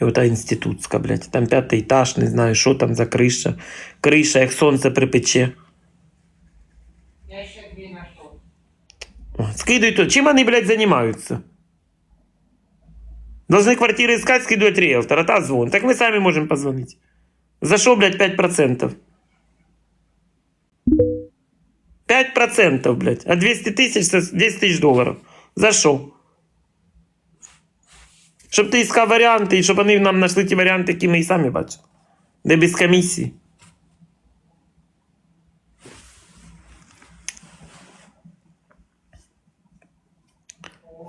І ота інститутська, блядь. Там п'ятий етаж, не знаю, що там за криша. Криша, як сонце припече. Я ще дві знайшов. О, Скидывай тут. Чем они, блядь, занимаются? Должны квартиры искать, скидывать риэлтора. Та звон. Так мы сами можем позвонить. За что, блядь, 5%? 5%, блядь. А 200 тысяч, це 10 тысяч долларов. За що? Щоб ти іскав варіанти, і щоб вони нам знайшли ті варіанти, які ми і самі бачили. Де без комісії.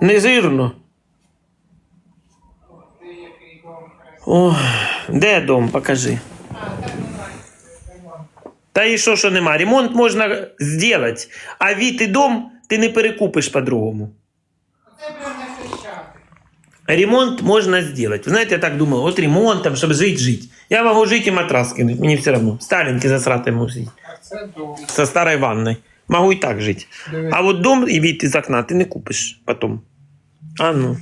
Не жирно. Ти який дом красивий. О, де дом? Покажи. Та і що, що нема? Ремонт можна зробити, а від і дом ти не перекупиш по-другому. Це прям на хрещатик. Ремонт можна зробити. Ви знаєте, я так думаю, от ремонт, там, щоб жити, жити. Я можу жити і матрас кинути, мені все одно. Старенький засрати дом. Со старою ванною. Могу і так жити. А от дом і від із окна ти не купиш потім. А ну.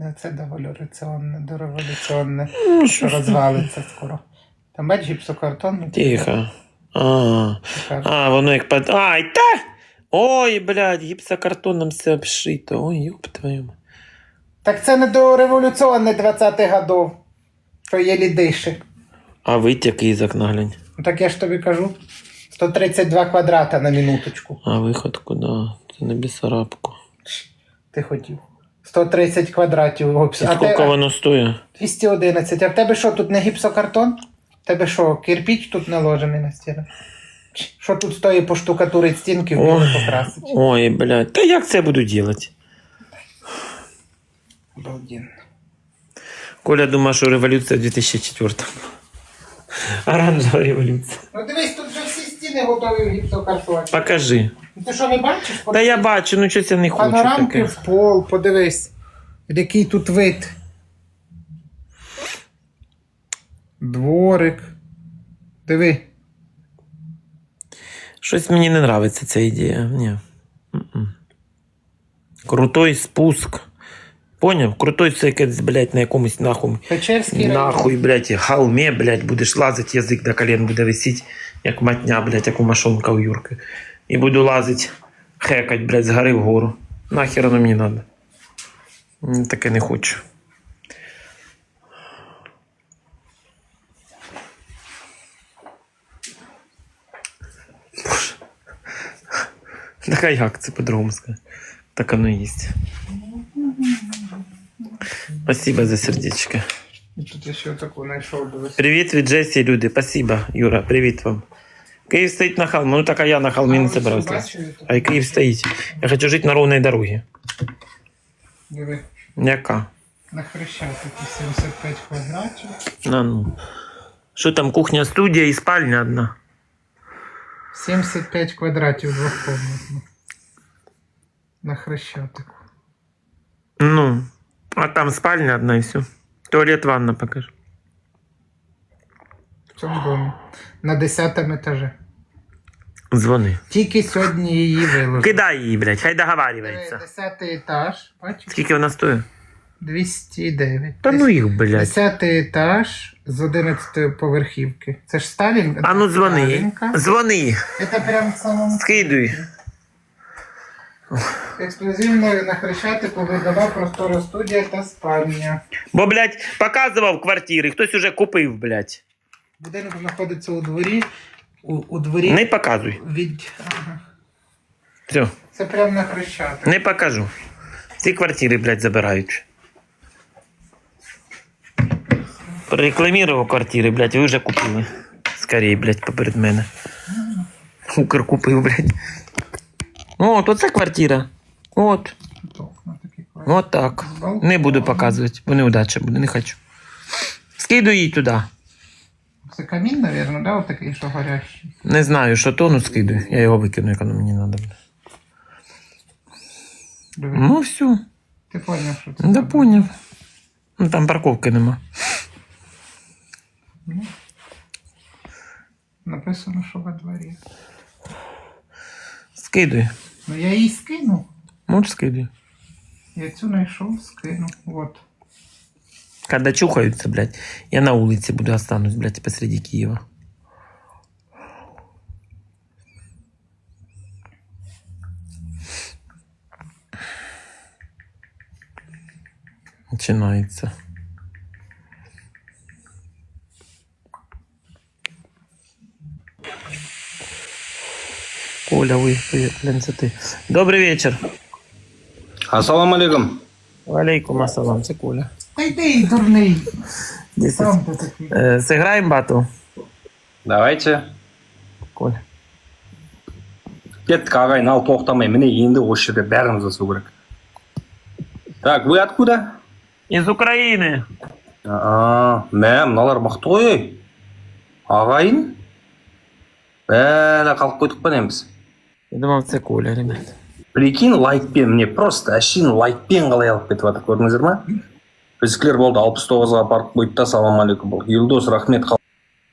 Ну, Це доволюваціонне, дореволюціонне, Ну, що розвалиться скоро. Там бачиш гіпсокартон? Тихо. А, а воно як под... Ай, та! Ой, блядь, гіпсокартоном все обшито. Ой, ёб твою. мать. Так це не дореволюціонне 20-х годов, що єлі дише. А витяг із окна глянь. Ну, Так я ж тобі кажу. 132 квадрата на минуточку. А виход куди? Це не Бісарабку. Ти хотів. 130 квадратів. І А скільки те- воно стоїть? 211. А в тебе що, тут не гіпсокартон? Тебе що, кирпіч тут наложений на стіну? Що тут стоїть поштукатурить стінки в біле Ой. покрасить? Ой, блядь. Та як це я буду робити? Обалденно. Коля думає, що революція в 2004 Оранжева революція. Ну дивись, тут вже всі стіни готові в гіпсокартоні. Покажи. Ну, Ти що не бачиш? Та я бачу, ну щось я не хочу Панорамки таке. в пол, подивись. Який тут вид. Дворик. Диви. Щось мені не подобається ця ідея. Ні. Крутой спуск. Поняв? Крутой це якесь, блядь, на якомусь нахуй. Печерський. Нахуй, блядь, холме, блядь, будеш лазити, язик до колен буде висіти, як матня, блядь, як у машонка у Юрки. І буду лазити, хекать, блядь, з гори вгору. Нахер воно мені надо. М, Таке не хочу. А як це по-другому сказати? Так оно і є. Спасибо за сердечко. І Тут я ще таку знайшов. Привіт від Джесі, люди. Спасибо, Юра, привіт вам. Київ стоїть на холмі. Ну так а я на холмі не тут? А і Київ стоїть. Я хочу жити на ровній дорогі. Диви. Яка? На Хрещатику 75 квадратів. На ну. Що там, кухня, студія і спальня одна. 75 квадратів двохкомнатно. На Хрещатику. Ну, а там спальня одна і все. Туалет, ванна покажи. В цьому домі. На 10 етажі. Дзвони. Тільки сьогодні її виложили. Кидай її, блядь, хай договарюється. 10 етаж. Бачиш? Скільки вона стоїть? 209. Та ну їх, блядь. 10 етаж з 11 поверхівки. Це ж Сталін. А ну дзвони. Сталінка. Дзвони. Це прям в самому Скидуй. ексклюзивно на Хрещатику видова простора студія та спальня. Бо, блядь, показував квартири, хтось уже купив, блядь. Будинок знаходиться у дворі. У, у дворі Не показуй. від. Ага. Все. Це прямо на Хрещатик. Не покажу. Ці квартири, блядь, забирають. Прорекламував квартири, блядь, ви вже купили. Скорей, блядь, поперед мене. Укр купив, блядь. О, то це квартира. От. От так. Не буду показувати, бо неудача буде, не хочу. Скидуй її туди. Це камін, мабуть, да? Отакий, що горящий. Не знаю, що то, ну скидуй. Я його викину, як воно мені треба буде. Диви. Ну, все. Ти поняв, що це? Да поняв. Ну там парковки нема. во дворі. Скидуй. Ну я її скину. Можеш скидати. Я цю знайшов, скину. От. Когда чухаются, блядь, я на улице буду останусь, блядь, посреди Киева. Начинается. Коля, вы, блин. Добрый вечер. Ассаламу алейкум. Валейкум ассалам, це Коля. Та йди, дурний. Десять. Сам ти такий. Э, сыграем батл? Давайте. Коля. Кеттік ағайын ал тоқтамай міне енді осы жерде бәріміз жасау керек так вы откуда Из Украины. а, мә мыналар мықты ғой ей ағайын бәлі қалып қойдық па не біз Я думал, це Коля, ребят. прикинь лайкпен міне просто әшейін лайкпен қалай алып кетіп жатыр көрдіңіздер ма біздікілер болды алпыс тоғызға апарып қойды да ассалаумағалейкум бұл елдос рахмет қал-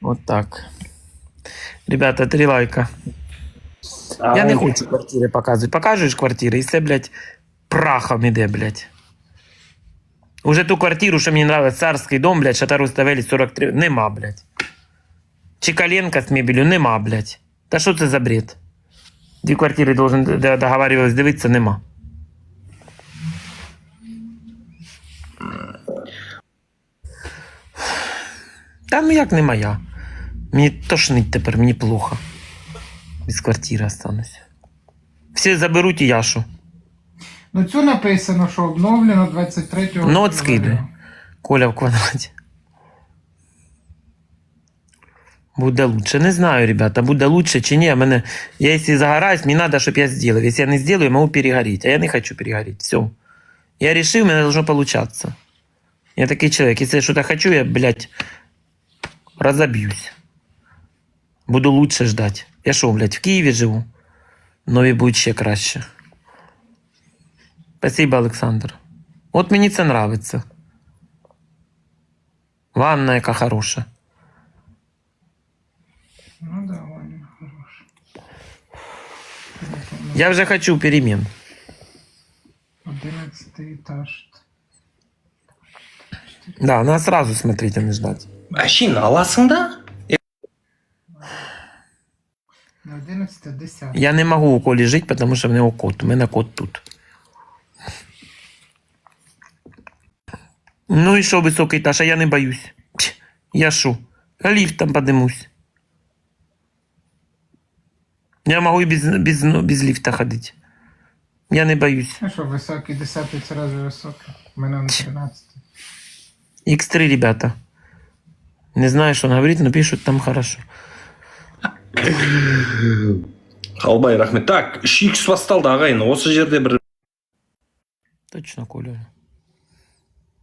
Вот так. Ребята, три лайка. Я не хочу квартиры показывать. Покажешь квартиры, если, блядь, прахом иде, блядь. Уже ту квартиру, що мені нравится, царський дом, блядь, Шатару Ставелі 43, нема, блядь. Чикаленко з мебелью, нема, блядь. Та що це за бред? Дві квартири должен д- договарювались дивитися, нема. Та ну як не моя. Мені тошнить тепер, мені плохо. Без квартири останусь. Всі заберуть і Яшу. Ну цю написано, що обновлено 23-го. Ну, от скидуй. Коля в квадраті. Буде лучше. Не знаю, ребята, буде лучше чи ні. Мене, я якщо загораюсь, мені треба, щоб я зробив. Якщо я не зроблю, я можу перегоріти. А я не хочу перегоріти. Все. Я решил, мене должно получаться. Я такий чоловік. Якщо я щось хочу, я, блядь, разоб'юсь. Буду лучше ждать. Я що, блядь, в Києві живу? Нові будуть ще краще. Спасибо, Олександр. От мені це нравиться. Ванна яка хороша. Ну да, Ваня, хорош. Я вже хочу перемен. 11 етаж. Да, надо сразу смотреть, а не ждать. әшейін аласың да На 11 10. Я не могу у Колі жити, потому що в нього кот. У мене кот тут. Ну і що, високий етаж, а я не боюсь. Я? А ліфтом подимусь. Я можу і без, без, ну, без ліфта ходити. Я не боюсь. Ну що, високий 10 це разве високий? У мене на 13. X3, ребята. Не знаю, что он говорит, но пишут там хорошо. қалбай рахмет так шикс басталды ағайын осы жерде бір Точно, Коля.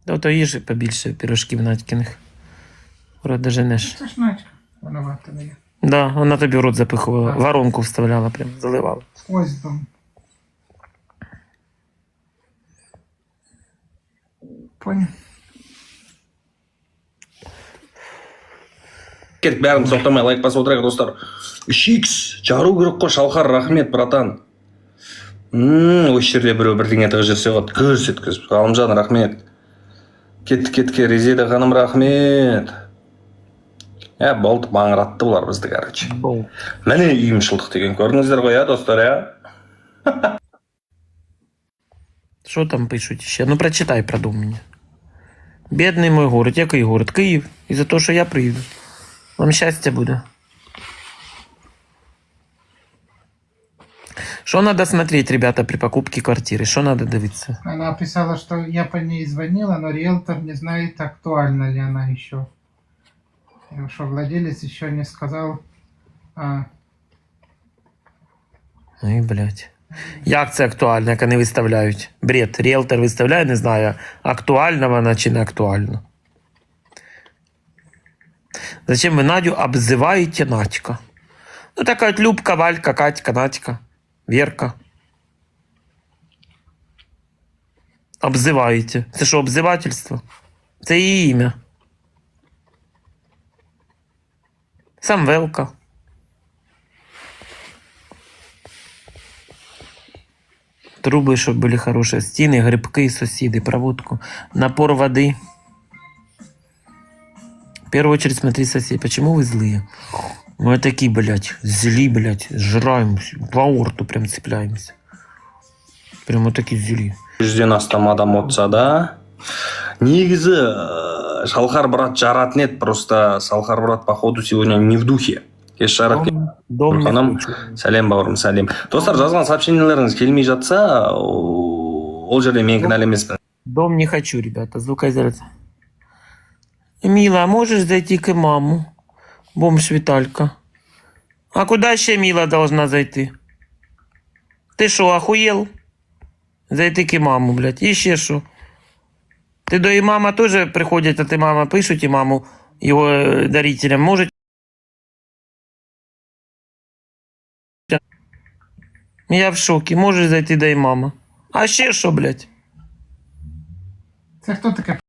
Да, то їжі побільше пірожків Надькиних. Вроде женеш. Це ж Надька. Винувата не я. Да, вона тобі в рот запихувала, воронку вставляла, прям заливала. Ось дом. Понял. кеттік бәріміз тоқтамай лайк басып отырайық достар. Шикс жару керек қой шалқар рахмет братан. Мм осы жерде біреу бірдеңе тығып жіберсе болады гүрс еткізіп ғалымжан рахмет. Кеттік кеттік резеда ханым рахмет. ә болды маңыратты бұлар бізді короче Бол. міне ұйымшылдық деген көрдіңіздер ғой иә достар иә Що там пишуть ще? Ну прочитай про дом мені. Бідний мой город, який город? Київ. І за те, що я приїду. Вам щастя буде. Что надо смотреть, ребята, при покупке квартиры? Что надо дивиться? Она писала, что я по ней звонила, но риэлтор не знает, актуальна ли она еще. И Что владелец еще не сказал. А, Ой, блядь. Як це актуально, як вони виставляють? Бред. Ріелтор виставляє, не знаю, актуальна вона чи не актуальна. Зачем ви Надю обзиваєте Надька? Ну, така от Любка, Валька, Катька, Надька, Вірка. Обзиваєте. Це що, обзивательство? Це її ім'я. Самвелка. Трубы, чтобы были хорошие. Стены, грибки, соседи, проводку. Напор воды. В первую очередь смотри сосед. Почему вы злые? Мы такие, блядь, зли, блядь, жраемся. По орту прям цепляемся. Прям вот такие зли. жүзден астам адам отса да негізі э, шалқар брат жаратын еді просто шалқар брат походу сегодня не в духе кеш жарат Дом, дом не Нұрханам, хочу. сәлем бауырым сәлем достар жазған сообщениелеріңіз келмей жатса о- ол жерде мен кінәлі емеспін Дом не хочу, ребята. Звукоизоляция. Мила, а можешь зайти к маму? Бомж Виталька. А куда еще Мила должна зайти? Ты что, охуел? Зайти к маму, блядь. Еще что? Ти до мама тоже приходит, а ты мама пишуть маму его э, дарителям может? Я в шоке, можеш зайти до мама? А еще что, блядь? Это кто таке?